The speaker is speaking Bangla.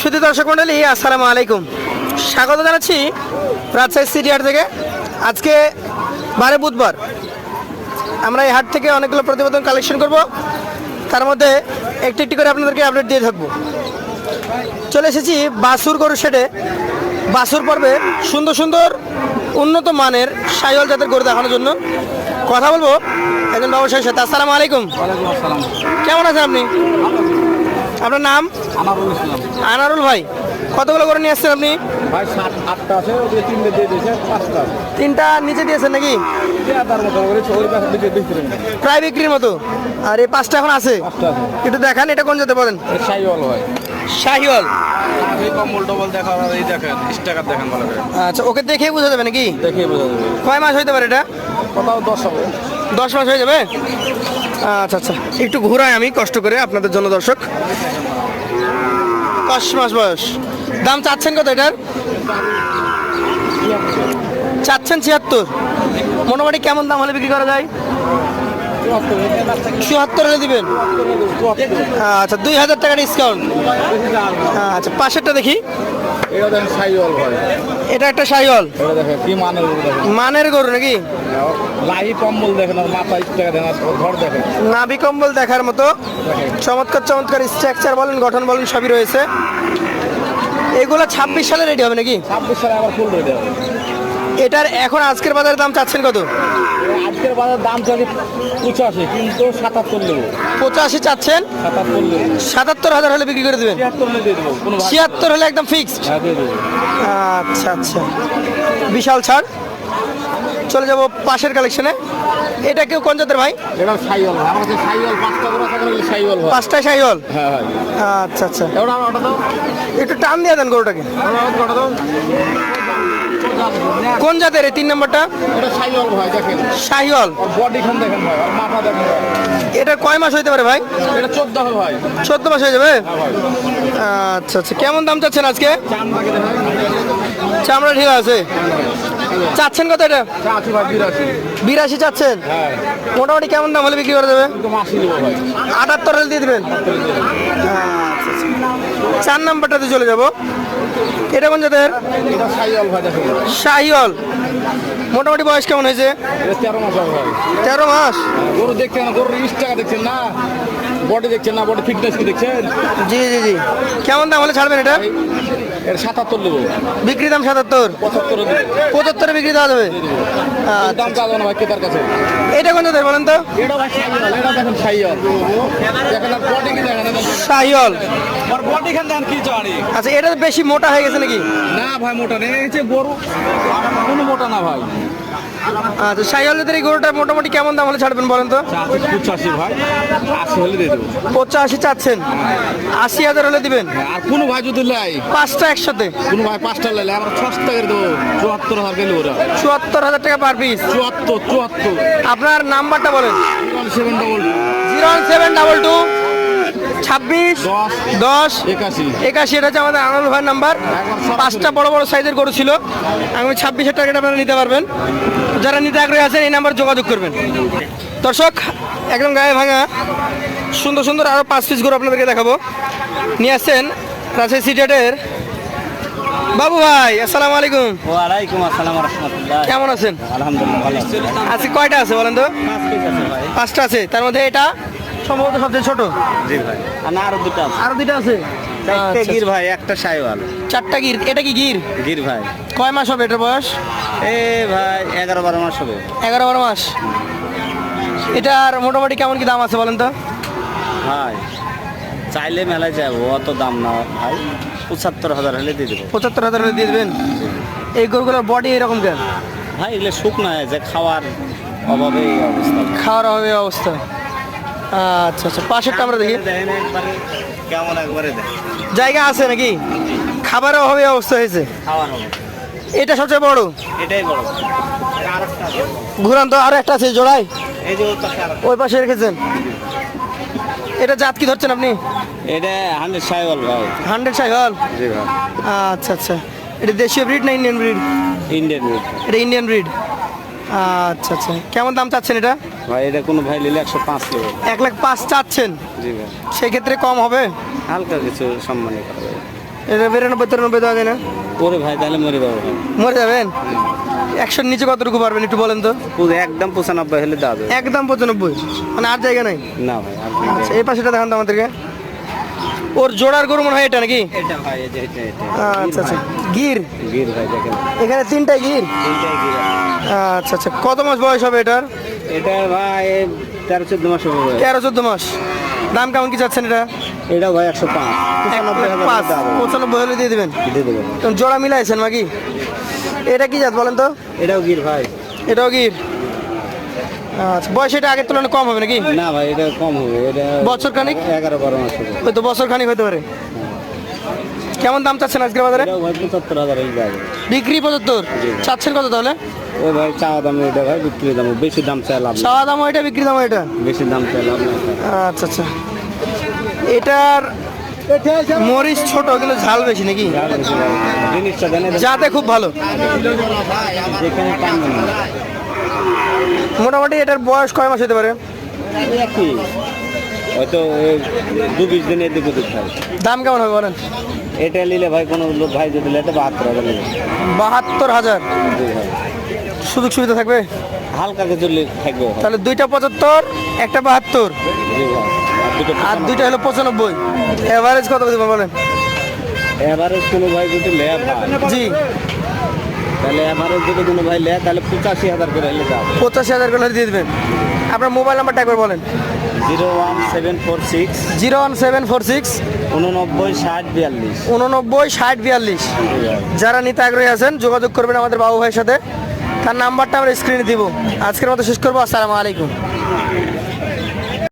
শুধু দর্শক মন্ডলী আসসালামু আলাইকুম। স্বাগত জানাচ্ছি রাজশাহী সিটি হাট থেকে। আজকে বারে বুধবার। আমরা এই হাট থেকে অনেকগুলো প্রতিবেদন কালেকশন করব। তার মধ্যে একটি একটি করে আপনাদেরকে আপডেট দিয়ে থাকব। চলে এসেছি বাসুর গরু শেডে। বাসুর পর্বে সুন্দর সুন্দর উন্নত মানের সাইল জাতের গরু দেখানোর জন্য কথা বলব একজন ব্যবসায়ীর সাথে। আসসালামু আলাইকুম। কেমন আছেন আপনি? আপনার নাম? আনারুল ইসলাম। আনারুল ভাই কতগুলো করে নিয়ে আসছেন আপনি? ভাই সাত আটটা আছে ওদিকে তিনটে দিয়ে দিয়েছে পাঁচটা। তিনটা নিচে দিয়েছেন নাকি? ওই প্রায় বিক্রির মতো? আর এই পাঁচটা এখন আছে? একটু দেখান এটা কোন যেতে পারেন শাহিওয়াল হয় শাহিওয়াল। দেখা আচ্ছা ওকে দেখেই বোঝা যাবে নাকি? দেখে বোঝা যাবে। কয় মাস হইতে পারে এটা? কোথাও দশ হবে। দশ মাস হয়ে যাবে? আচ্ছা আচ্ছা। একটু ঘুরাই আমি, কষ্ট করে আপনাদের জন্য, দর্শক। পাঁচ মাস বয়স। দাম চাচ্ছেন কত এটার? চাচ্ছেন ছিয়াত্তর। মোটামুটি কেমন দাম হলে বিক্রি করা যায়? চুয়াত্তর হলে দিবেন? আচ্ছা দুই হাজার টাকা ডিসকাউন্ট আচ্ছা পাশেরটা দেখি। এটা হয় একটা এটা কি মানের গরু মানের গরু নাকি? লাহি কম্বল দেখেন আর মাথা স্টাকা দেখেন ঘর দেখেন। নাভি কম্বল দেখার মতো। চমৎকার চমৎকার স্ট্রাকচার বলেন গঠন বলেন সবই রয়েছে। এগুলো ছাব্বিশ সালে রেডি হবে নাকি? ছাব্বিশ সালে আবার ফুল রেডি হবে। এটার এখন আজকের বাজারে দাম চাচ্ছেন কত? আজকের বাজার দাম চলে পঁচাশি কিন্তু সাতাত্তর নেব। পঁচাশি চাচ্ছেন? সাতাত্তর সাতাত্তর হাজার হলে বিক্রি করে দেবেন? ছিয়াত্তর হলে একদম ফিক্সড হ্যাঁ আচ্ছা আচ্ছা। বিশাল ছাড়। চলে যাব পাশের কালেকশনে এটা কেউ কোন জাতের ভাই? এটা সাইওয়াল পাঁচটা করে থাকে সাইওয়াল সাইহল হ্যাঁ আচ্ছা আচ্ছা। অটো দাও। একটু টান দিয়ে দেন গরুটাকে। আমার অটো দাও। কোন জাতের এই তিন নম্বরটা? এটা ভাই এটার কয় মাস হইতে পারে ভাই? এটা চোদ্দ মাস হয়ে যাবে? হ্যাঁ আচ্ছা আচ্ছা। কেমন দাম চাচ্ছেন আজকে? চামড়া ঠিক আছে। চাচ্ছেন কত এটা? বিরাশি। চাচ্ছেন? হ্যাঁ। মোটামুটি কেমন দাম হলে বিক্রি করে দেবে? আটাত্তর হলে দিয়ে দেবেন। আচ্ছা। চার নাম্বারটাতে চলে যাব। এটা কোন জাতের? শাহিওল মোটামুটি বয়স কেমন হয়েছে? তেরো মাস তেরো মাস? গরু দেখছেন গরুর ইস্টাকা দেখছেন না? বডি দেখছেন না বডি ফিটনেস কি দেখছেন? জি জি জি। কেমন দাম হলে ছাড়বেন এটা? এটা সাতাত্তর দেবো বিক্রি দাম সাতাত্তর? পঁচাত্তর দেবো পঁচাত্তরে বিক্রি দেওয়া যাবে? আচ্ছা, দাম কাজ না ভাই কেতার কাছে? এটা কোন জাতের বলেন তো? এটা ভাই এটা দেখেন সাইওয়াল দেখেন আর বডি কি দেখেন শাহিওল আর বডি খান দেখেন কি জানি আচ্ছা এটা বেশি মোটা হয়ে গেছে নাকি? না ভাই মোটা নেই এই যে গরু কোনো মোটা না ভাই। আচ্ছা শাহিওলের এই গরুটা মোটামুটি কেমন দাম হলে ছাড়বেন বলেন তো? পঁচাশি ভাই আশি হলে দিয়ে দেবো। পঁচাশি চাচ্ছেন। আশি হাজার হলে দিবেন? আর কোনো ভাই যদি লাই পাঁচটা একসাথে? কোনো ভাই পাঁচটা লাইলে আমরা ছশো টাকা দেবো চুয়াত্তর হাজার গেলে ওরা। চুয়াত্তর হাজার টাকা পার পিস চুয়াত্তর চুয়াত্তর। আপনার নাম্বারটা বলেন। Seven double zero seven double two. ছাব্বিশ দশ একাশি। একাশি এটা হচ্ছে আমাদের আনন্দ ভাইয়ের নাম্বার। পাঁচটা বড় বড় সাইজের গরু ছিল। আমি ছাব্বিশ হাজার টাকা আপনারা নিতে পারবেন। যারা নিতে আগ্রহী আছেন এই নাম্বার যোগাযোগ করবেন। দর্শক একদম গায়ে ভাঙা সুন্দর সুন্দর আরও পাঁচ পিস গরু আপনাদেরকে দেখাবো। নিয়ে আসছেন রাজশাহী সিটেটের বাবু ভাই আসসালামু আলাইকুম। ওয়ালাইকুম আসসালাম রহমতুল্লাহ। কেমন আছেন? আলহামদুলিল্লাহ ভালো আছি। আজকে কয়টা আছে বলেন তো? পাঁচ পিস আছে ভাই। পাঁচটা আছে তার মধ্যে এটা সম্ভবত সবচেয়ে ছোট? জি ভাই। আর আরও দুটো আছে। আরও দুইটা আছে। চারটে আচ্ছা, গির ভাই একটা সাইওয়াল। চারটা গির এটা কি গির? গির ভাই। কয় মাস হবে এটার বয়স? এ ভাই এগারো বারো মাস হবে। এগারো বারো মাস। এটার মোটামুটি কেমন কি দাম আছে বলেন তো? ভাই চাইলে মেলায় যাব অত দাম না ভাই। পঁচাত্তর হাজার হলে দিয়ে দেবো। পঁচাত্তর হাজার হলে দিয়ে দেবেন? এই গরুগুলোর বডি এরকম কেন? ভাই এগুলো শুকনো যে খাওয়ার অভাবে অবস্থা। খাওয়ার এই অবস্থা। আচ্ছা আচ্ছা পাশেরটা আমরা দেখি। কেমন একবারে জায়গা আছে নাকি? খাবারের অভাবে অবস্থা হয়েছে। এটা সবচেয়ে বড়? এটাই বড়। ঘুরান তো আরও একটা আছে জোড়াই ওই পাশে রেখেছেন। এটা জাত কি ধরছেন আপনি? এটা হান্ড্রেড ভাই। হান্ড্রেড সাইহল জি ভাই। আচ্ছা আচ্ছা। এটা দেশীয় ব্রিড না ইন্ডিয়ান ব্রিড? Indian breed. এটা ইন্ডিয়ান ব্রিড। আচ্ছা আচ্ছা। কেমন দাম চাচ্ছেন এটা? ভাই এটা কোনো ভাই নিলে একশো পাঁচ নেবে। এক লাখ পাঁচ চাচ্ছেন? জি ভাই। সেক্ষেত্রে কম হবে? হালকা কিছু সম্মানী করা যাবে। এটা বিরানব্বই তিরানব্বই দেওয়া যায় না? ওরে ভাই তাহলে মরে যাব ভাই। মরে যাবেন? একশোর নিচে কতটুকু পারবেন একটু বলেন তো? পুরো একদম পঁচানব্বই হলে দেওয়া যাবে। একদম পঁচানব্বই। মানে আর জায়গা নাই? না ভাই আর আচ্ছা এই পাশেটা দেখান তো আমাদেরকে। ওর জোড়ার গরু মনে হয় এটা নাকি? এটা ভাই এই যে এটা এটা আচ্ছা আচ্ছা। গির? গির ভাই দেখেন। এখানে তিনটাই গির? তিনটাই গির। আচ্ছা আচ্ছা। কত মাস বয়স হবে এটার? এটা ভাই তেরো চোদ্দ মাস হবে তেরো চোদ্দ মাস। দাম কেমন কি চাচ্ছেন এটা? এটা ভাই একশো পাঁচ। পাঁচ। পঁচানব্বই হলে দিয়ে দেবেন। দিয়ে দেবো। জোড়া মিলাইছেন নাকি? এটা কি জাত বলেন তো? এটাও গির ভাই। এটাও গির। আচ্ছা বয়স এটা আগের তুলনায় কম হবে নাকি? না ভাই এটা কম হবে। এটা বছর খানিক? এগারো বারো মাস হবে। ওই তো বছর খানিক হতে পারে। কেমন দাম চাচ্ছেন আজকের বাজারে? পঁচাত্তর হাজার বিক্রি পঁচাত্তর? চাচ্ছেন কত তাহলে? ওই ভাই চাওয়া দাম এটা ভাই বিক্রি দাম বেশি দাম চাই লাভ নেই। চাওয়া দাম ওইটা বিক্রি দাম ওইটা? বেশি দাম চাই লাভ আচ্ছা আচ্ছা। এটার মরিচ ছোট কিন্তু ঝাল বেশি নাকি? যাতে খুব ভালো। মোটামুটি এটার বয়স কয় মাস হতে পারে? হয়তো দু বিশ দিন এদিক ওদিক ভাই দাম কেমন হবে বলেন? এটা নিলে ভাই কোনো লোক ভাই যদি লেতে বাহাত্তর হাজার নেবে বাহাত্তর হাজার? সুযোগ সুবিধা থাকবে? হালকা কিছু থাকবে তাহলে দুইটা পঁচাত্তর একটা বাহাত্তর। আর দুইটা হলো পঁচানব্বই। এভারেজ কত দেবেন বলেন? এভারেজ কোনো ভাই যদি লেয়া জি। তাহলে এভারেজ যদি কোনো ভাই লেয়া তাহলে পঁচাশি হাজার করে পঁচাশি হাজার করে দিয়ে দেবেন। আপনার মোবাইল নাম্বারটা একবার বলেন। Zero one seven four six. Zero one seven four six. উননব্বই ষাট বিয়াল্লিশ। উননব্বই ষাট বিয়াল্লিশ। যারা নিতে আগ্রহী আছেন যোগাযোগ করবেন আমাদের বাবু ভাইয়ের সাথে। তার নাম্বারটা আমরা স্ক্রিনে দিব। আজকের মতো শেষ করব। আসসালামু আলাইকুম।